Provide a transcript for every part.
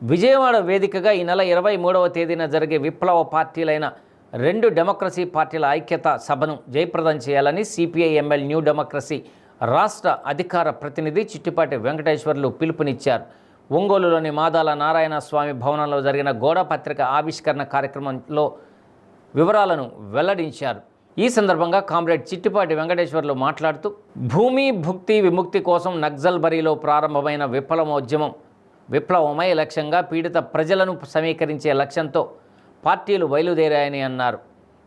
విజయవాడ వేదికగా ఈ నెల ఇరవై మూడవ తేదీన జరిగే విప్లవ పార్టీలైన రెండు డెమోక్రసీ పార్టీల ఐక్యత సభను జయప్రదం చేయాలని సిపిఐ ఎంఎల్ న్యూ డెమోక్రసీ రాష్ట్ర అధికార ప్రతినిధి చిట్టిపాటి వెంకటేశ్వర్లు పిలుపునిచ్చారు. ఒంగోలులోని మాదాల నారాయణ స్వామి భవనంలో జరిగిన గోడ పత్రిక ఆవిష్కరణ కార్యక్రమంలో వివరాలను వెల్లడించారు. ఈ సందర్భంగా కామ్రేడ్ చిట్టిపాటి వెంకటేశ్వర్లు మాట్లాడుతూ భూమి భుక్తి విముక్తి కోసం నక్సల్ బరిలో ప్రారంభమైన విప్లవోద్యమం విప్లవమై లక్ష్యంగా పీడిత ప్రజలను సమీకరించే లక్ష్యంతో పార్టీలు బయలుదేరాయని అన్నారు.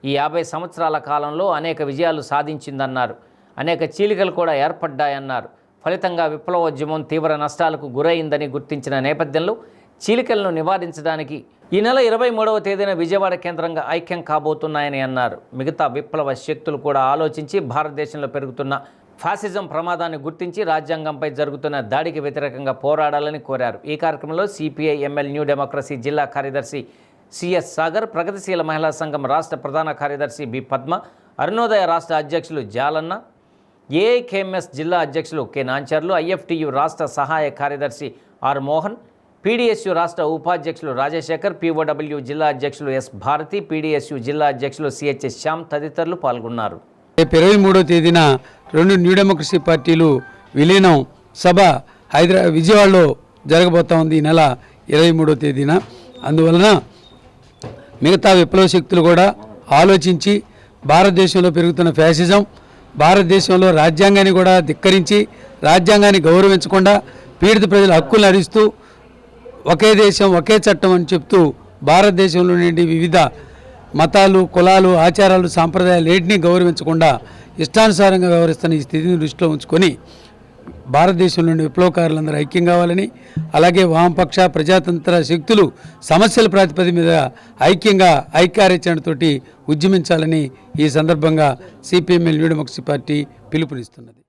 ఈ యాభై సంవత్సరాల కాలంలో అనేక విజయాలు సాధించిందన్నారు. అనేక చీలికలు కూడా ఏర్పడ్డాయన్నారు. ఫలితంగా విప్లవోద్యమం తీవ్ర నష్టాలకు గురైందని గుర్తించిన నేపథ్యంలో చీలికలను నివారించడానికి ఈ నెల ఇరవై మూడవ తేదీన విజయవాడ కేంద్రంగా ఐక్యం కాబోతున్నాయని అన్నారు. మిగతా విప్లవ శక్తులు కూడా ఆలోచించి భారతదేశంలో పెరుగుతున్న ఫాసిజం ప్రమాదాన్ని గుర్తించి రాజ్యాంగంపై జరుగుతున్న దాడికి వ్యతిరేకంగా పోరాడాలని కోరారు. ఈ కార్యక్రమంలో సిపిఐ ఎంఎల్ న్యూ డెమోక్రసీ జిల్లా కార్యదర్శి సిఎస్ సాగర్ ప్రగతిశీల మహిళా సంఘం రాష్ట్ర ప్రధాన కార్యదర్శి బి పద్మ అరుణోదయ రాష్ట్ర అధ్యక్షులు జాలన్న ఏఐకేఎంఎస్ జిల్లా అధ్యక్షులు కె నాంచర్లు ఐఎఫ్టియు రాష్ట్ర సహాయ కార్యదర్శి ఆర్ మోహన్ పీడీఎస్యు రాష్ట్ర ఉపాధ్యక్షులు రాజశేఖర్ పీఓడబ్ల్యూ జిల్లా అధ్యక్షులు ఎస్ భారతి పీడీఎస్యు జిల్లా అధ్యక్షులు సిహెచ్ఎస్ శ్యామ్ తదితరులు పాల్గొన్నారు. రేపు ఇరవై మూడో తేదీన రెండు న్యూ డెమోక్రసీ పార్టీలు విలీనం సభ హైదరా విజయవాడలో జరగబోతా ఉంది ఈ నెల ఇరవై మూడో తేదీన. అందువలన మిగతా విప్లవ శక్తులు కూడా ఆలోచించి భారతదేశంలో పెరుగుతున్న ఫ్యాసిజం భారతదేశంలో రాజ్యాంగాన్ని కూడా ధిక్కరించి రాజ్యాంగాన్ని గౌరవించకుండా పీడిత ప్రజల హక్కులను హరిస్తూ ఒకే దేశం ఒకే చట్టం అని చెప్తూ భారతదేశంలో నుండి వివిధ మతాలు కులాలు ఆచారాలు సాంప్రదాయాలు ఏటిని గౌరవించకుండా ఇష్టానుసారంగా వ్యవహరిస్తున్న ఈ స్థితిని దృష్టిలో ఉంచుకొని భారతదేశం నుండి విప్లవకారులందరూ ఐక్యం కావాలని అలాగే వామపక్ష ప్రజాతంత్ర శక్తులు సమస్యల ప్రాతిపదిక మీద ఐక్యంగా ఐక్యార్చనతోటి ఉద్యమించాలని ఈ సందర్భంగా సిపిఎంఎల్ న్యూడెమోక్రసీ పార్టీ పిలుపునిస్తున్నది.